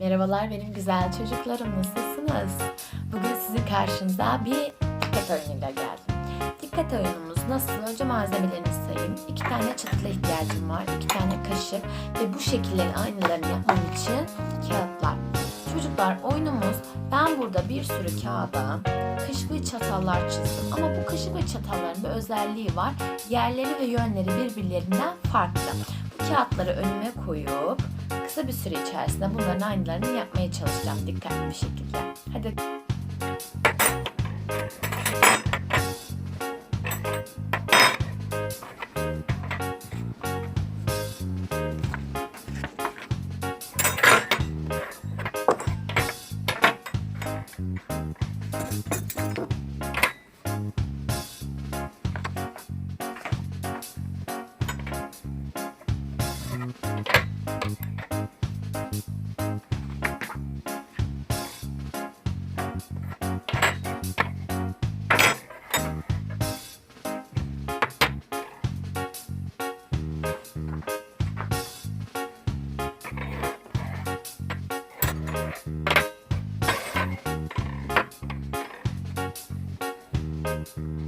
Merhabalar benim güzel çocuklarım nasılsınız? Bugün sizin karşınıza bir dikkat oyunuyla geldim. Dikkat oyunumuz nasıl? Önce malzemelerini sayayım. İki tane çıtıla ihtiyacım var. iki tane kaşık ve bu şekillerin aynılarını yapmam için kağıtlar. Çocuklar oyunumuz ben burada bir sürü kağıda kaşık ve çatallar çizdim. Ama bu kaşık ve çatalların bir özelliği var. Yerleri ve yönleri birbirlerinden farklı. Bu kağıtları önüme koyup Kısa bir süre içerisinde bunların aynılarını yapmaya çalışacağım dikkatli bir şekilde. Hadi. Mm-hmm.